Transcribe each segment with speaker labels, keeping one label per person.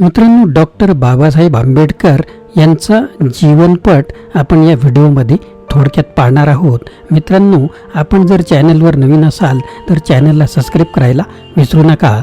Speaker 1: मित्रांनो डॉक्टर बाबासाहेब आंबेडकर यांचा जीवनपट आपण या व्हिडिओमध्ये थोडक्यात पाहणार आहोत. मित्रांनो आपण जर चॅनलवर नवीन असाल तर चॅनलला सबस्क्राईब करायला विसरू नका.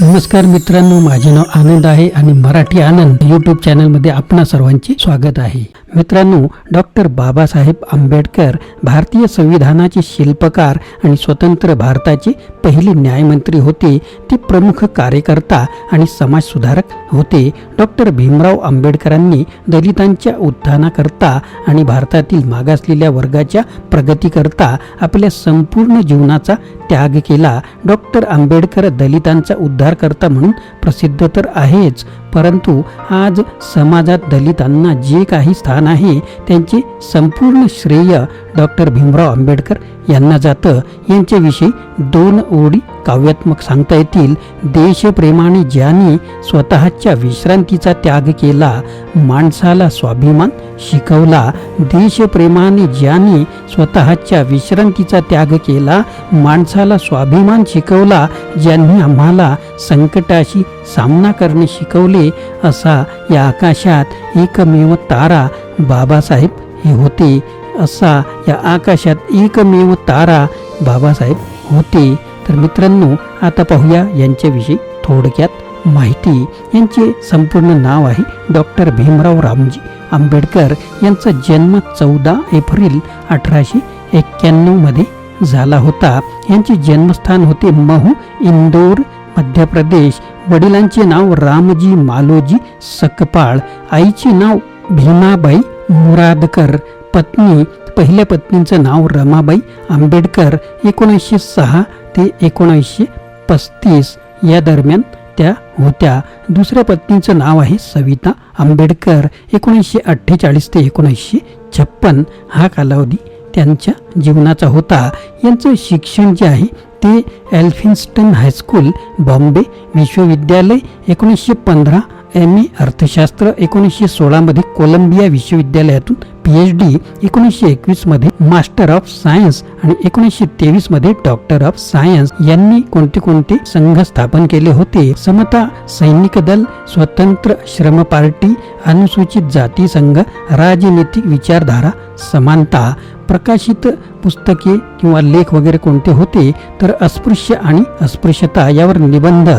Speaker 1: नमस्कार मित्रांनो माझे नाव आनंद आहे आणि मराठी आनंद यूट्यूब चॅनलमध्ये आपणा सर्वांचे स्वागत आहे. मित्रांनो डॉक्टर बाबासाहेब आंबेडकर भारतीय संविधानाचे शिल्पकार आणि स्वतंत्र भारताचे पहिले न्यायमंत्री होते. ते प्रमुख कार्यकर्ता आणि समाजसुधारक होते. डॉक्टर भीमराव आंबेडकरांनी दलितांच्या उत्थानाकरता आणि भारतातील मागासलेल्या वर्गाच्या प्रगतीकरता आपल्या संपूर्ण जीवनाचा त्याग केला. डॉक्टर आंबेडकर दलितांचा उद्धारकर्ता म्हणून प्रसिद्ध तर आहेच परंतु आज समाजात दलितांना जे काही स्थान आहे त्यांचे संपूर्ण श्रेय डॉक्टर भीमराव आंबेडकर यांना जातं. यांच्याविषयी दोन ओळी काव्यात्मक सांगता येतील. देशप्रेमाने ज्यांनी स्वतःच्या विश्रांतीचा त्याग केला माणसाला स्वाभिमान शिकवला देशप्रेमाने ज्यांनी स्वतःच्या विश्रांतीचा त्याग केला माणसाला स्वाभिमान शिकवला ज्यांनी आम्हाला संकटाशी सामना करणे शिकवले असा या आकाशात एकमेव तारा बाबासाहेब हे होते असा या आकाशात एकमेव तारा बाबासाहेब होते. तर मित्रांनो आता पाहूया यांच्याविषयी थोडक्यात माहिती. यांचे संपूर्ण नाव आहे डॉक्टर भीमराव रामजी आंबेडकर. यांचा जन्म चौदा एप्रिल अठराशे एक्क्याण्णवमध्ये झाला होता. यांचे जन्मस्थान होते महू इंदोर मध्य प्रदेश. वडिलांचे नाव रामजी मालोजी सकपाळ आईचे नाव भीमाबाई मुरादकर पत्नी पहिल्या पत्नीचं नाव रमाबाई आंबेडकर एकोणीसशे सहा ते एकोणीसशे पस्तीस. या दरम्यान त्या होत्या. दुसऱ्या पत्नीचं नाव आहे सविता आंबेडकर एकोणीसशे अठ्ठेचाळीस ते एकोणीसशे छप्पन हा कालावधी त्यांच्या जीवनाचा होता. यांचं शिक्षण जे आहे ते एल्फिन्स्टन हायस्कूल बॉम्बे विश्वविद्यालय एकोणीसशे पंधरा एम ए अर्थशास्त्र एकोणीसशे सोळामध्ये कोलंबिया विश्वविद्यालयातून पी एच डी एकोणीसशे एकवीसमध्ये मास्टर ऑफ सायन्स आणि एकोणीसशे तेवीसमध्ये डॉक्टर ऑफ सायन्स यांनी कोणते कोणते संघ स्थापन केले होते? समता सैनिक दल स्वतंत्र श्रम पार्टी अनुसूचित जाती संघ राजनीतिक विचारधारा समानता प्रकाशित पुस्तके किंवा लेख वगैरे कोणते होते तर अस्पृश्य आणि अस्पृश्यता यावर निबंध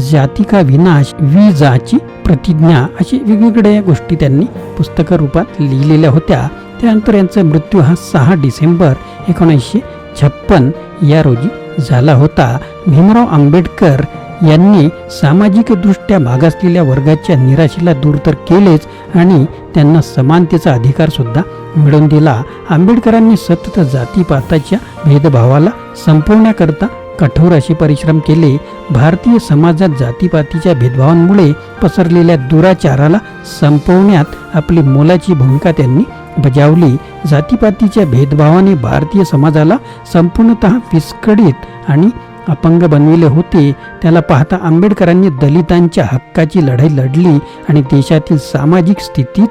Speaker 1: जातिका विनाश विजाची प्रतिज्ञा अशी वेगवेगळ्या गोष्टी त्यांनी पुस्तक रूपात लिहिलेल्या होत्या. त्यानंतर यांचा मृत्यू हा सहा डिसेंबर एकोणीसशे छप्पन या रोजी झाला होता. भीमराव आंबेडकर यांनी सामाजिकदृष्ट्या मागासलेल्या वर्गाच्या निराशेला दूर तर केलेच आणि त्यांना समानतेचा अधिकारसुद्धा मिळवून दिला. आंबेडकरांनी सतत जातीपाताच्या भेदभावाला संपवण्याकरता कठोर असे परिश्रम केले. भारतीय समाजात जातीपातीच्या भेदभावांमुळे पसरलेल्या दुराचाराला संपवण्यात आपली मोलाची भूमिका त्यांनी बजावली. जातीपातीच्या भेदभावाने भारतीय समाजाला संपूर्णत विस्कळीत आणि अपंग बनविले होते. त्याला पाहता आंबेडकरांनी दलितांच्या हक्काची लढाई लढली आणि देशातील सामाजिक स्थितीत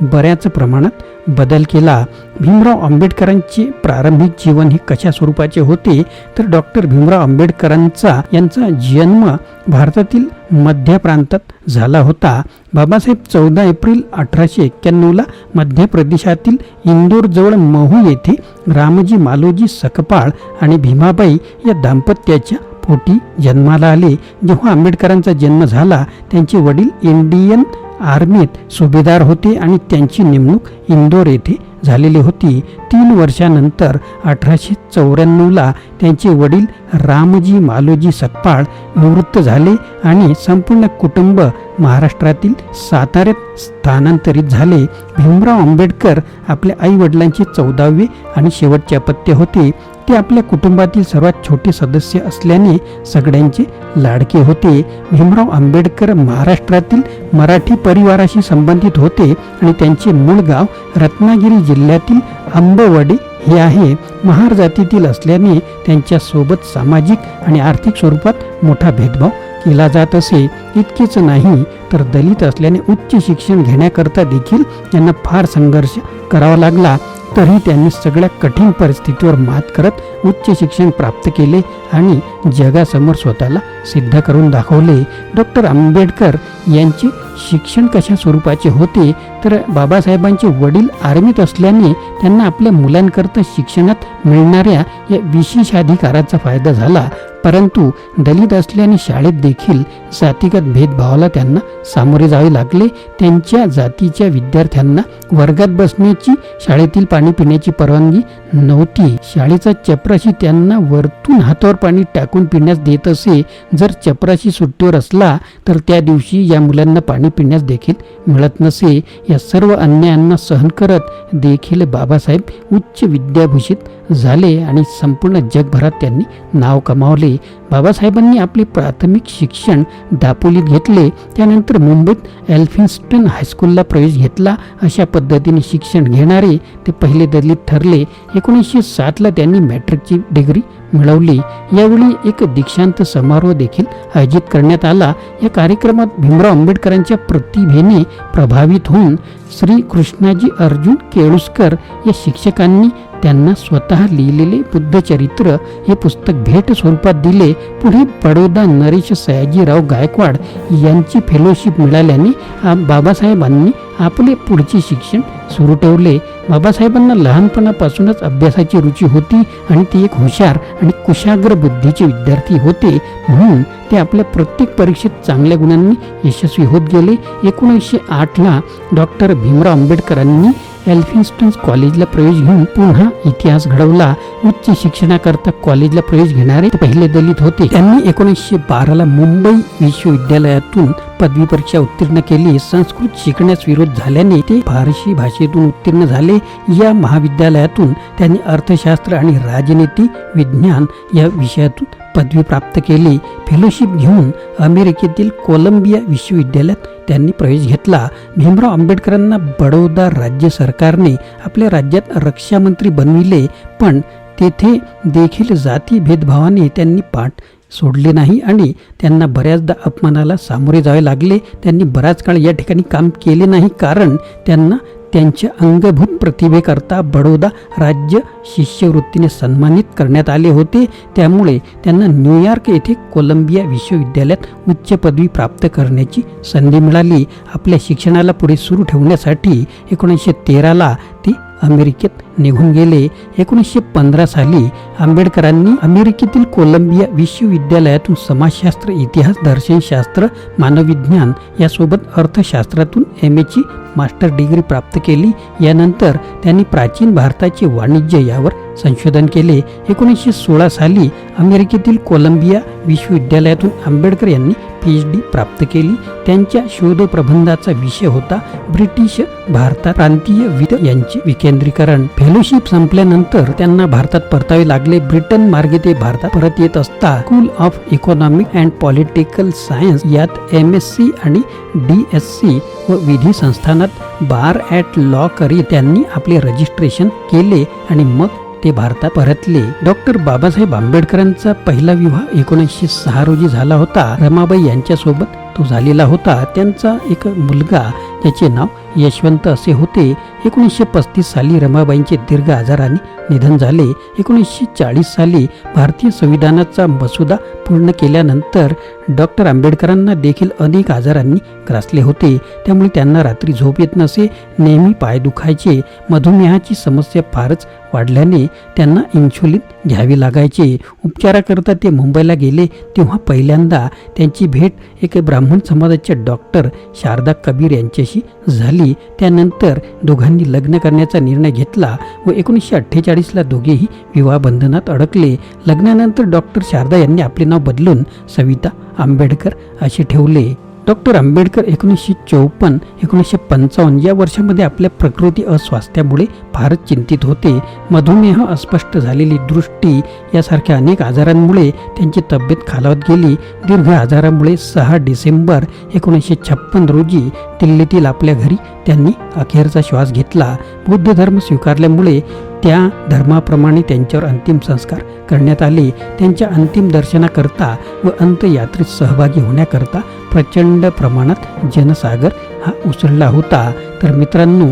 Speaker 1: बऱ्याच प्रमाणात बदल केला. भीमराव आंबेडकरांचे प्रारंभिक जीवन हे कशा स्वरूपाचे होते? तर डॉक्टर भीमराव आंबेडकरांचा यांचा जन्म भारतातील मध्य प्रांतात झाला होता. बाबासाहेब चौदा एप्रिल अठराशे एक्क्याण्णवला मध्य प्रदेशातील इंदोरजवळ महू येथे रामजी मालोजी सकपाळ आणि भीमाबाई या दाम्पत्याच्या पोटी जन्माला आले. जेव्हा आंबेडकरांचा जन्म झाला त्यांचे वडील इंडियन आर्मीत सुभेदार होते आणि त्यांची नेमणूक इंदोर येथे झालेली होती. तीन वर्षानंतर अठराशे चौऱ्याण्णवला त्यांचे वडील रामजी मालोजी सकपाळ निवृत्त झाले आणि संपूर्ण कुटुंब महाराष्ट्रातील साताऱ्यात स्थानांतरित झाले. भीमराव आंबेडकर आपल्या आईवडिलांचे चौदावे आणि शेवटचे अपत्य होते. ते आपल्या कुटुंबातील सर्वात छोटे सदस्य असल्याने सगळ्यांचे लाडके होते. भीमराव आंबेडकर महाराष्ट्रातील मराठी परिवाराशी संबंधित होते आणि त्यांचे मूळ गाव रत्नागिरी जिल्ह्यातील आंबवडी हे आहे महार जातीतील असल्याने त्यांच्यासोबत सामाजिक आणि आर्थिक स्वरूपात मोठा भेदभाव केला जात असे. इतकेच नाही तर दलित असल्याने उच्च शिक्षण घेण्याकरता देखील त्यांना फार संघर्ष करावा लागला. तरी त्यांनी सगळ्या कठीण परिस्थितीवर मात करत उच्च शिक्षण प्राप्त केले आणि जगासमोर स्वतःला सिद्ध करून दाखवले. डॉक्टर आंबेडकर यांची शिक्षण कशा स्वरूपाचे होते तर बाबासाहेबांचे वडील आर्मीत असल्याने त्यांना आपल्या मुलांकरता शिक्षणात मिळणाऱ्या या विशेषाधिकाराचा फायदा झाला. परंतु दलित असल्याने शाळेत देखील जातीगत भेदभावाला त्यांना सामोरे जावे लागले. त्यांच्या जातीच्या विद्यार्थ्यांना वर्गात बसण्याची शाळेतील पाणी पिण्याची परवानगी नव्हती. शाळेचा चपराशी त्यांना वरतून हातावर पाणी टाकून पिण्यास देत असे. जर चपराशी सुट्टीवर असला तर त्या दिवशी या मुलांना पाणी पिण्यास देखील मिळत नसे. या सर्व अन्यायांना सहन करत देखील बाबासाहेब उच्च विद्याभूषित झाले आणि संपूर्ण जगभरात त्यांनी नाव कमावले. बाबासाहेबांनी आपले प्राथमिक शिक्षण दापोलीत घेतले. त्यानंतर मुंबईत एल्फिन्स्टन हायस्कूलला प्रवेश घेतला. अशा पद्धतीने शिक्षण घेणारे ते पहिले दलित ठरले. एकोणीसशे सातला त्यांनी मॅट्रिकची डिग्री मिळवली. यावेळी एक दीक्षांत समारोह देखील आयोजित करण्यात आला. या कार्यक्रमात भीमराव आंबेडकरांच्या प्रतिभेने प्रभावित होऊन श्री कृष्णाजी अर्जुन केळुसकर या शिक्षकांनी त्यांना स्वतः लिहिलेले बुद्धचरित्र हे पुस्तक भेट स्वरूपात दिले. पुढे बडोदा नरेश सयाजीराव गायकवाड यांची फेलोशिप मिळाल्याने बाबासाहेबांनी आपले पुढचे शिक्षण सुरू ठेवले. बाबासाहेबांना लहानपणापासूनच अभ्यासाची रुची होती आणि ते एक हुशार आणि कुशाग्र बुद्धीचे विद्यार्थी होते. म्हणून ते आपल्या प्रत्येक परीक्षेत चांगल्या गुणांनी यशस्वी होत गेले. एकोणीसशे आठला डॉक्टर भीमराव आंबेडकरांनी एल्फिन्स्टन्स कॉलेजला प्रवेश घेऊन पुन्हा इतिहास घडवला. उच्च शिक्षणाकरता कॉलेजला प्रवेश घेणारे पहिले दलित होते. त्यांनी एकोणीसशे बाराला मुंबई विश्वविद्यालयातून पदवी परीक्षा उत्तीर्ण केली. संस्कृत शिकण्यास विरोध झाल्याने ते फारशी भाषेतून उत्तीर्ण झाले. या महाविद्यालयातून त्यांनी अर्थशास्त्र आणि राजनीती विज्ञान या विषयातून पदवी प्राप्त केली. फेलोशिप घेऊन अमेरिकेतील कोलंबिया विश्वविद्यालयात त्यांनी प्रवेश घेतला. भीमराव आंबेडकरांना बडोदा राज्य सरकारने आपल्या राज्यात रक्षामंत्री बनविले पण तेथे देखील जाती भेदभावाने त्यांनी पाठ सोडले नाही आणि त्यांना बऱ्याचदा अपमानाला सामोरे जावे लागले. त्यांनी बराच काळ या ठिकाणी काम केले नाही कारण त्यांना त्यांच्या अंगभूत प्रतिभेकरता बडोदा राज्य शिष्यवृत्तीने सन्मानित करण्यात आले होते. त्यामुळे त्यांना न्यूयॉर्क येथे कोलंबिया विश्वविद्यालयात उच्च पदवी प्राप्त करण्याची संधी मिळाली. आपल्या शिक्षणाला पुढे सुरू ठेवण्यासाठी एकोणीसशे तेराला ते अमेरिकेत निघून गेले. एकोणीसशे पंधरा साली आंबेडकरांनी अमेरिकेतील कोलंबिया विश्वविद्यालयातून समाजशास्त्र इतिहास दर्शनशास्त्र मानवविज्ञान यासोबत अर्थशास्त्रातून एम एची मास्टर डिग्री प्राप्त केली. यानंतर त्यांनी प्राचीन भारताचे वाणिज्य यावर संशोधन केले. एकोणीसशे सोळा साली अमेरिकेतील कोलंबिया विश्वविद्यालयातून आंबेडकर यांनी पी एच डी प्राप्त केली. त्यांच्या शोधप्रबंधाचा विषय होता ब्रिटिश भारतात प्रांतीय विद यांचे विकेंद्रीकरण. फेलोशिप संपल्यानंतर त्यांना भारतात परतावे लागले. ब्रिटन मार्गे ते भारतात परत येत असता school of economic and political science यात एम एस सी आणि डी एस सी व विधी संस्थानात बार ॲट लॉ करीत त्यांनी आपले रजिस्ट्रेशन केले आणि मग ते भारतात परतले. डॉक्टर बाबासाहेब आंबेडकरांचा पहिला विवाह एकोणीसशे सहा रोजी झाला होता. रमाबाई यांच्यासोबत तो झालेला होता. त्यांचा एक मुलगा ज्याचे नाव यशवंत असे होते. एकोणीसशे पस्तीस साली रमाबाईंचे दीर्घ आजाराने निधन झाले. एकोणीसशे चाळीस साली भारतीय संविधानाचा मसुदा पूर्ण केल्यानंतर डॉक्टर आंबेडकरांना देखील अनेक आजारांनी ग्रासले होते. त्यामुळे त्यांना रात्री झोप येत नसे नेहमी पाय दुखायचे मधुमेहाची समस्या फारच वाढल्याने त्यांना इन्शुलिन घ्यावी लागायचे. उपचाराकरता ते मुंबईला गेले तेव्हा पहिल्यांदा त्यांची भेट एक ब्राह्मण समाजाच्या डॉक्टर शारदा कबीर यांच्याशी झाली. त्यानंतर दोघांनी लग्न करण्याचा निर्णय घेतला व एकोणीसशे अठ्ठेचाळीसला दोघेही विवाहबंधनात अडकले. लग्नानंतर डॉक्टर शारदा यांनी आपले नाव बदलून सविता आंबेडकर असे ठेवले. डॉक्टर आंबेडकर एकोणीसशे चौपन्न एकोणीसशे पंचावन्न या वर्षामध्ये आपल्या प्रकृती अस्वास्थ्यामुळे फारच चिंतित होते. मधुमेह अस्पष्ट झालेली दृष्टी यासारख्या अनेक आजारांमुळे त्यांची तब्येत खालावत गेली. दीर्घ आजारामुळे सहा डिसेंबर एकोणीसशे छप्पन रोजी दिल्लीतील आपल्या घरी त्यांनी अखेरचा श्वास घेतला. बौद्ध धर्म स्वीकारल्यामुळे त्या धर्माप्रमाणे त्यांच्यावर अंतिम संस्कार करण्यात आले. त्यांच्या अंतिम दर्शनाकरता व अंतयात्रेत सहभागी होण्याकरता प्रचंड प्रमाणात जनसागर हा उसळला होता. तर मित्रांनो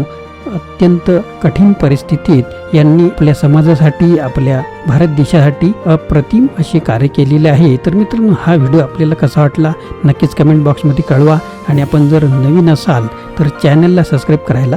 Speaker 1: अत्यंत कठीण परिस्थितीत यांनी आपल्या समाजासाठी आपल्या भारत देशासाठी अप्रतिम असे कार्य केलेले आहे. तर मित्रांनो हा व्हिडिओ आपल्याला कसा वाटला? नक्कीच कमेंट बॉक्समध्ये कळवा. आणि आपण जर नवीन असाल तर चॅनलला सबस्क्राईब करायला